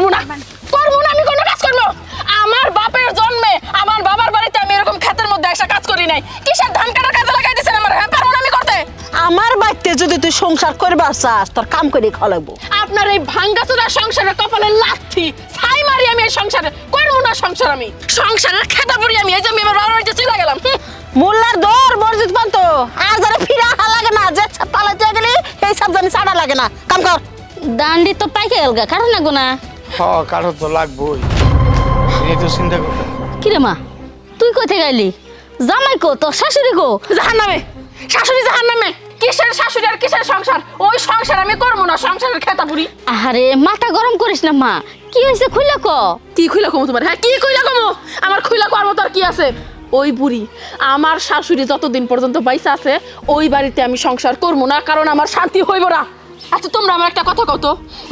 করব না। করব না আমি কোনো কাজ করব। আমার বাপের জন্মে আমার বাবার বাড়িতে আমি এরকম ক্ষেতের মধ্যে এসে কাজ করি নাই। কিসের ধান কাটার কাজে লাগাই দিয়েছেন আমার? হ্যাঁ পারব না আমি করতে। আমার বাড়িতে যদি তুই সংসার করবার চাস তোর কাম করে খাওয়াবো আপনার এই ভাঙ্গাচোরা সংসারের কপালে লাথি ছাই মারি আমি এই সংসারে। করব না সংসার আমি। সংসারের খেতা পড়ি আমি। এই যে আমি এবার বাবার বাড়িতে চলে গেলাম। মোল্লার দৌড় মসজিদ পান্ত আর যারা ফিরা হা লাগে না যে তালাতে গেলি এই সব জানি চাড়া লাগে না। কাম কর। দান্ডি তো পাইকে গেলগা কারণ না। হ কারও তো লাগবোই। এই তো চিন্তা করতে কিরে মা তুই কোথায় গেলি? জামাই কো তোর শাশুড়ি কো? জাহান নামে শাশুড়ি জাহান নামে কিসের শাশুড়ি আর কিসের সংসার? ওই সংসার আমি করব না সংসারের খেতা পুরি আরে মাথা গরম করিস না মা। কি হয়েছে খুলে ক? কি খুইলা কমো তোমার? হ্যাঁ কি খুইলা কমো? আমার খুইলা করার মতো আর কি আছে? ওই বুড়ি আমার শাশুড়ি যতদিন পর্যন্ত বাইসা আছে ওই বাড়িতে আমি সংসার করব না কারণ আমার শান্তি হইব না। আচ্ছা তোমরা আমার একটা কথা কত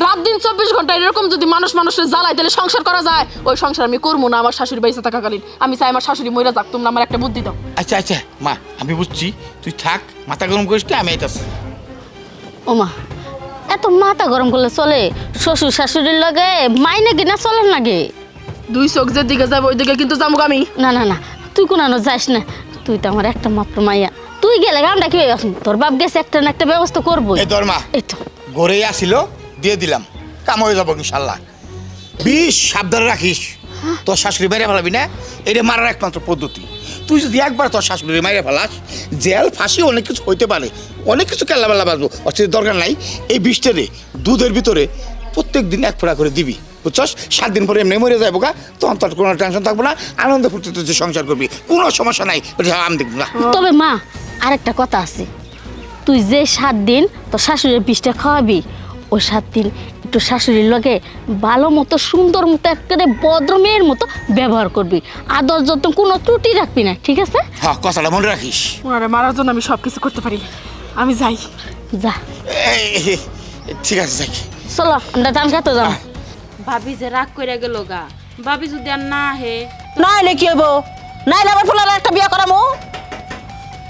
রাত দিন চব্বিশ ঘণ্টা এরকম যদি মানুষ মানুষের জ্বালায় তাহলে সংসার করা যায়? ওই সংসার আমি করব না আমার শাশুড়ি বাইসা থাকাকালীন। আমি চাই আমার শাশুড়ি মইরা যাক তোমরা আমার একটা বুদ্ধি দাও। আচ্ছা আচ্ছা মা আমি বুঝছি। তুই থাক মাথা গরম করিস না, আমি আইতাছি। ও মা এত মাথা গরম করলে চলে? শ্বশুর শাশুড়ির লগে মাইনে কিনা চলে নাগে দুই চোখ যে দিকে যাবে ওই দিকে কিন্তু যাব আমি। না না না তুই কোনানো যাস না। তুই তো আমার একটা মাত্র মাইয়া। তুই গেলে গানটা কি আসুন তোর বাপ গেছে একটা না একটা ব্যবস্থা করব এই তোর মা। এই তো। গড়েই আসিল দিয়ে দিলাম। কাম হয়ে যাব ইনশাল্লাহ। বিষ সাবধানে রাখিস। তোর শাশুড়ি মেরে ফেলাবি না? এটা মারার একমাত্র পদ্ধতি। তুই যদি একবার তোর শাশুড়ি মেরে ফেলাস জেল ফাঁসি অনেক কিছু হইতে পারে। অনেক কিছু কেল্লাবেলা বাঁচবো অর্থের দরকার নাই এই বিষটারে দুধের ভিতরে প্রত্যেক দিন এক ফোঁড়া করে দিবি। বুঝছস? সাত দিন পরে এমনি মরে যাব গা। তখন তোর কোনো টেনশন থাকব না। আনন্দ ফুর্তিতে সংসার করবি। কোনো সমস্যা নাই। আমি দেখব না তবে মা আরেকটা কথা আছে। তুই যে সাত দিন তোর শাশুড়ির বিষটা খাওয়াবি ওই সাত দিন একটু শাশুড়ির লগে ভালো মতো সুন্দর মতো একেবারে ভদ্র মেয়ের মতো ব্যবহার করবি। আদর যত্ন কোনো ত্রুটি রাখবি না ঠিক আছে? হ্যাঁ কথাটা মনে রাখিস। ওনারে মারার জন্য আমি সব কিছু করতে পারি। আমি যাই। যা। ঠিক আছে যাই। চলো আমরা ধান খাতে যাও ভাবি যে রাগ করে গেল গা। ভাবি যদি আর না হে নাইলে কি হইব? নাইলে আবার ফুলার একটা বিয়া করামো?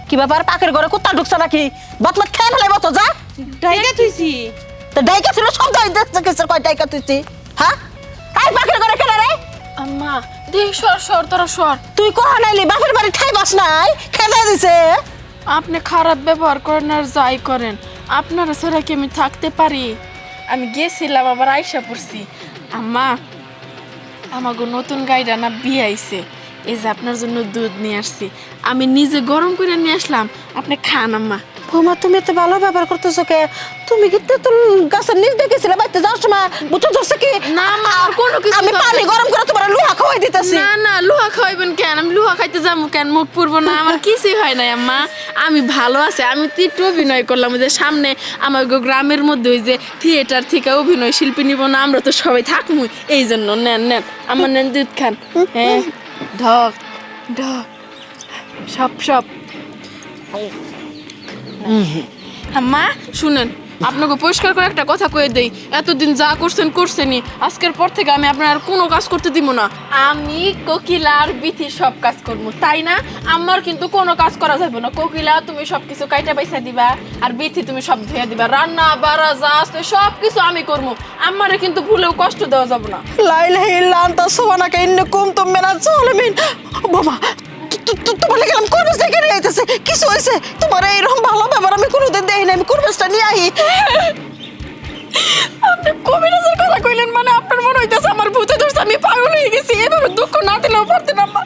কি ব্যাপার? পাকের ঘরে কুত্তা ঢুকছে নাকি? বাতমাত খেয়ে ফেলাইব তো যা। ডাইকা তুইছি তো ডাইকা ছিল সব দাই দেখছে কিসের কয় ডাইকা তুইছি হ্যাঁ? এই পাকের ঘরে কেন রে? আম্মা দেখ সর সর তোরা সর। তুই কোহা নাইলি? বাপের বাড়ি ঠাই বাস নাই খেতে দিছে। আপনি খারাপ ব্যবহার করেন আর যাই করেন। আপনারা ছাড়া কি আমি থাকতে পারি? আমি গেছিলাম আবার আইসা পড়ছি। আম্মা আমাকে নতুন গাড়িটা না বিয়ে আইছে। এই যে আপনার জন্য দুধ নিয়ে আসছি। আমি নিজে গরম করে নিয়ে আসলাম। আপনি খান আম্মা। বৌমা তুমি এত ভালো ব্যবহার করতেছো কে? তুমি কি তেঁতুল গাছের নিচ দেখেছিলে বাড়িতে যাওয়ার সময়? বুঝতে ধরছে কি? না, মা, আর কোনো কিছু আমি পানি গরম করে তোমার লোহা খাওয়াই দিতেছি। না না লোহা খাওয়াইবেন কেন? আমি লোহা খাইতে যাব কেন? মুখ পুরবো না। আমার কিছুই হয় নাই আম্মা। আমি ভালো আছে। আমি তো একটু অভিনয় করলাম। যে সামনে আমার গ্রামের মধ্যে ওই যে থিয়েটার থেকে অভিনয় শিল্পী নিব না আমরা তো সবাই থাকব এই জন্য নেন নেন। আমার নেন দুধ খান। হ্যাঁ। ঢক ঢক সব সব আম্মা শুনেন। আপনাকে পরিষ্কার করে একটা কথা কয়ে দেই। এতদিন যা করছেন, করছেনই। আজকের পর থেকে আমি আপনার আর কোনো কাজ করতে দিব না। আমি কোকিলা আর বিথি সব কাজ করব, তাই না? আমার কিন্তু কোনো কাজ করা যাবে না। কোকিলা, তুমি সব কিছু কাইটা পয়সা দিবা, আর বিথি তুমি সব ধুয়ে দিবা। রান্না, বাড়া, যা আছে সব কিছু আমি করব। আমারে কিন্তু ভুলেও কষ্ট দেওয়া যাবে না। লা ইলাহা ইল্লা আনতা সুবহানাকা, ইন্নী কুনতু মিনাজ জালিমিন। তু- তোমার লাগে আমি আইতেছে কিছু হয়েছে? তোমার এইরকম ভালো ব্যাপার আমি কোনোদিন দেই না আমি কুরবেশটা নিয়ে আহি? আপনি কবিরাজের কথা কইলেন মানে আপনার মনে হইতেছে আমার ভূতে ধরছে, আমি পাগল হয়ে গেছি। এভাবে দুঃখ না দিলেও পারতেন আম্মা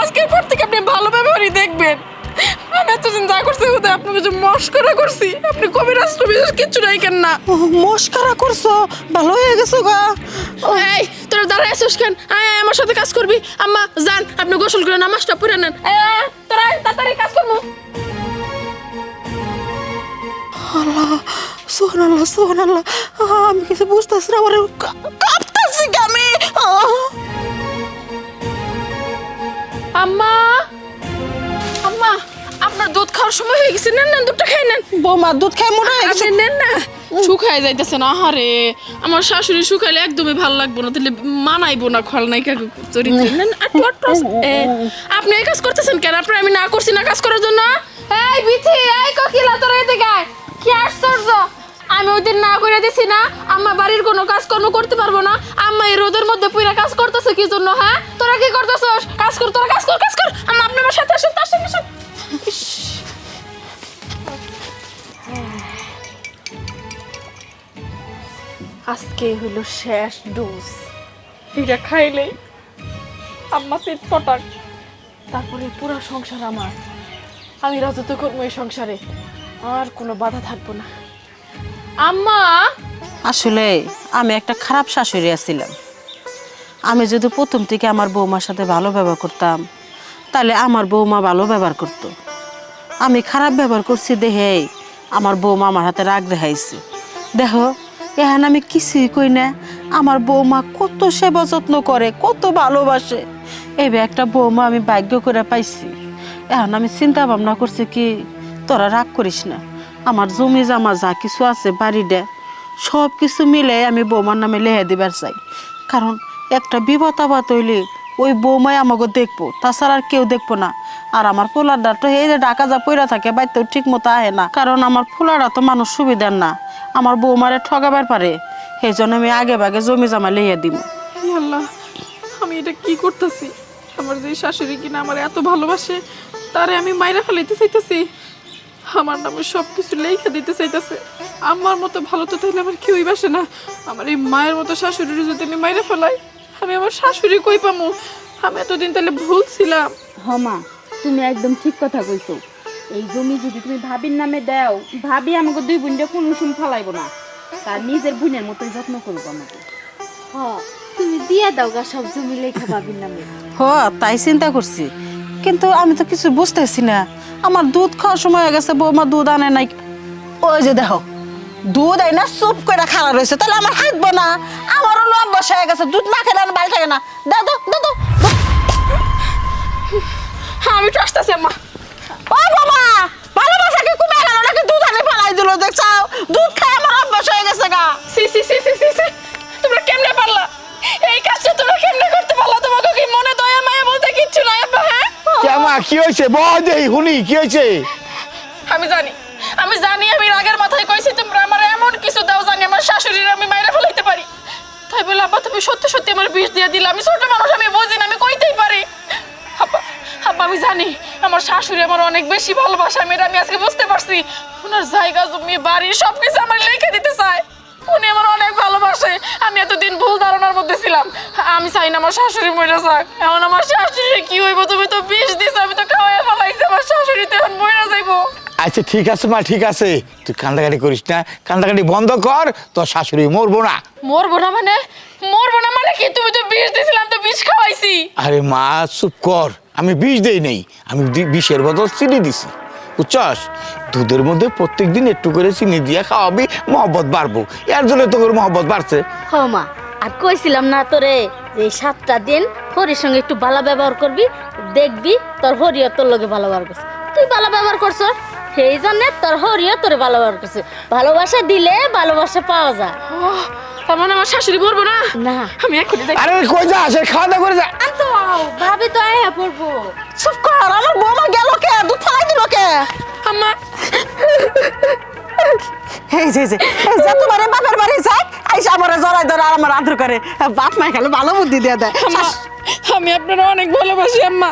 আজকের পর থেকে আপনি ভালো ব্যবহারই দেখবেন। আমি এতদিন যা করছি মস্করা করছি। আপনি কিচ্ছু নাই কেন না মস্কারা করছ? ভালো হয়ে গেছো গা। এই তোরা দাঁড়ায় আসিস কেন? আয় আমার সাথে কাজ করবি। আম্মা যান আপনি গোসল করে নামাজটা পড়ে নেন। তোরা তাড়াতাড়ি কাজ করব। আল্লাহ সুবহানাল্লাহ সুবহানাল্লাহ। আহ, আমি কিছু বুঝতেছি না আমার কাঁপতেছি আমি? আম্মা! আপনার দুধ খাওয়ার সময় হয়ে গেছে নেন নেন দুধটা খেয়ে নেন। বৌমা দুধ খেয়ে মনে হয় আপনি নেন না। শুকায় যাইতেছে না আহারে। আমার শাশুড়ি শুকাইলে একদমই ভালো লাগবো না তাহলে মানাইবো না খল নাই কাকু চরিত্রে নেন আপনি এই কাজ করতেছেন কেন? আপনার আমি না করছি না কাজ করার জন্য? এই বিথি এই কোকিলা তোর এদিকে। কি আশ্চর্য। আমি ওই দিন না করে দিছি না আম্মা বাড়ির কোনো কাজ কর্ম করতে পারব না। আম্মা এই রোদের মধ্যে পুরা কাজ করতেছে কি জন্য হ্যাঁ? তোরা কি করতেছস? কাজ কর তোরা কাজ কর কাজ কর। আম্মা আপনি আমার সাথে আসুন তার সঙ্গে আসুন। আজকে হইল শেষ ডোজ। এটা খাইলেই আম্মা সিট পটাক তারপরে পুরো সংসার আমার। আমি রাজত্ব করব এই সংসারে। আর কোনো বাধা থাকব না। আম্মা! আসলে আমি একটা খারাপ শাশুড়ি আছিলাম। আমি যদি প্রথম থেকে আমার বৌমার সাথে ভালো ব্যবহার করতাম তাহলে আমার বৌমা ভালো ব্যবহার করতো। আমি খারাপ ব্যবহার করছি দেহে আমার বৌমা আমার হাতে রাগ দেখাইছে। দেখো এখন আমি কিছুই কই না, আমার বৌমা কত সেবা যত্ন করে, কত ভালোবাসে। এবে একটা বৌমা আমি ভাগ্য করে পাইছি। এখন আমি চিন্তা ভাবনা করছি কি, তোরা রাগ করিস না। আমার জমি জামা যা কিছু আছে বাড়ি বাড়িটা সব কিছু মিলে আমি বৌমার নামে লেহে দিবার চাই। কারণ একটা বিপদ আবাদ হইলে ওই বৌমাই আমাকে দেখব। তাছাড়া আর কেউ দেখব না। আর আমার পোলারটা তো এই যে ডাকা যা পইরা থাকে, বাইতেও ঠিক মতো আহে না। কারণ আমার পোলারা তো মানুষ সুবিধার না। আমার বৌমারে ঠগাবার পারে। সেই জন্য আমি আগে ভাগে জমি জামা লেহে দিব আমি এটা কি করতেছি? আমার যে শাশুড়ি কিনা আমার এত ভালোবাসে, তারে আমি মাইরা ফেলাইতে চাইতেছি। আমার নামে সব কিছু লেখা দিতে চাইতেছে। আমার মতো ভালো তো তাহলে আমার কেউই বাসে না। আমার এই মায়ের মতো শাশুড়ি যদি আমি মাইরা ফেলাই আমি আমার শাশুড়ি কই পামু? আমি এতদিন তাহলে ভুল ছিলাম। হমা তুমি একদম ঠিক কথা কইছো। এই জমি যদি তুমি ভাবির নামে দাও ভাবি আমাকে দুই বোনটা কোনো সুম ফালাইব না। তার নিজের বোনের মতো যত্ন করব আমাকে। হ তুমি দিয়া দাও গা সব জমি লেখা ভাবির নামে। হ তাই চিন্তা করছি। কিন্তু আমি তো কিছু বুঝতেছি না। আমার দুধ খাওয়ার সময় হয়ে গেছে বৌমা দুধ আনে নাই। ওই যে দেখো দুধ আই না চুপ করে খাওয়া রয়েছে তাহলে আমার হাঁটবো না। আমারও হয়ে গেছে দুধ না খেলে আর বাল থাকে না। দাও দাও দাও দাও আমি তো আসতেছি আম্মা। ও বাবা ভালোবাসা কি কমে গেল? নাকি দুধ ফেলাই দিল? দেখছাও দুধ খাই আমার অভ্যাস হয়ে গেছে গা। সি সি সি সি সি সি। তোমরা কেমনে পারলা? এই কাজটা তোমরা কেমনে করতে পারলা? তোমাকে কি মনে দয়া মায়া বলতে কিচ্ছু নাই আব্বা হ্যাঁ? কেমা কি হয়েছে? বল দেই হুনি কি হয়েছে? আমি জানি আমি জানি তুমি সত্যি সত্যি আমার বিষ দিয়ে দিলে। আমি ছোট মানুষ, আমি বুঝি না, আমি কইতেই পারি। আব্বা আব্বা আমি জানি আমার শাশুড়ি আমার অনেক বেশি ভালোবাসা, আমি আমি আজকে বুঝতে পারছি। ওনার জায়গা, জমি, বাড়ি সব কিছু আমার লিখে দিতে চায়। উনি আমার অনেক ভালোবাসে। আমি এতদিন ভুল আমি চাই না আমার শাশুড়ি মরে যাক। এখন আমার শাশুড়ি কি হইব? তুমি তো বিষ দিছ আমি তো খাওয়াই ফেলাইছি আমার শাশুড়ি তো এখন মরে যাইবো। আচ্ছা ঠিক আছে মা ঠিক আছে। তুই কান্দাকাটি করিস না। কান্দাকাটি বন্ধ কর তোর শাশুড়ি মরবো না। মরবো না মানে? মরবো না মানে কি? তুমি তো বিষ দিছিলাম তো বিষ খাওয়াইছি। আরে মা চুপ কর। আমি বিষ দেই নেই। আমি বিষের বদল চিনি দিছি। বুঝছস? দুধের মধ্যে প্রত্যেক দিন একটু করে চিনি দিয়ে খাওয়াবি মহব্বত বাড়বো। এর জন্য তোর মহব্বত বাড়ছে। হ মা। আর কইছিলাম না তোরে যে এই সাতটা দিন হরির সঙ্গে একটু ভালো ব্যবহার করবি দেখবি তোর হরিও তোর লগে ভালো ব্যবহার করছে। তুই ভালো ব্যবহার করছ? সেই জন্য তোর হরিও তোর ভালো ব্যবহার করছে। ভালোবাসা দিলে ভালোবাসা পাওয়া যায়। তার মানে আমার শাশুড়ি মরবো না? না। আমি এক্ষুনি যাই। আরে কই যা সে খাওয়া দাওয়া করে যা। তো ভাবি তো আয়া পড়ব। চুপ কর আমার বৌমা গেল কে? দুধ ফেলাই দিল কে? আম্মা। এই যে যে যে তোমার বাপের বাড়ি আইসা আমার জড়াই ধরে আর আমার আদর করে। বাপ মাই খেলে ভালো বুদ্ধি দিয়ে দেয়। আমি আপনারা অনেক ভালোবাসি আম্মা।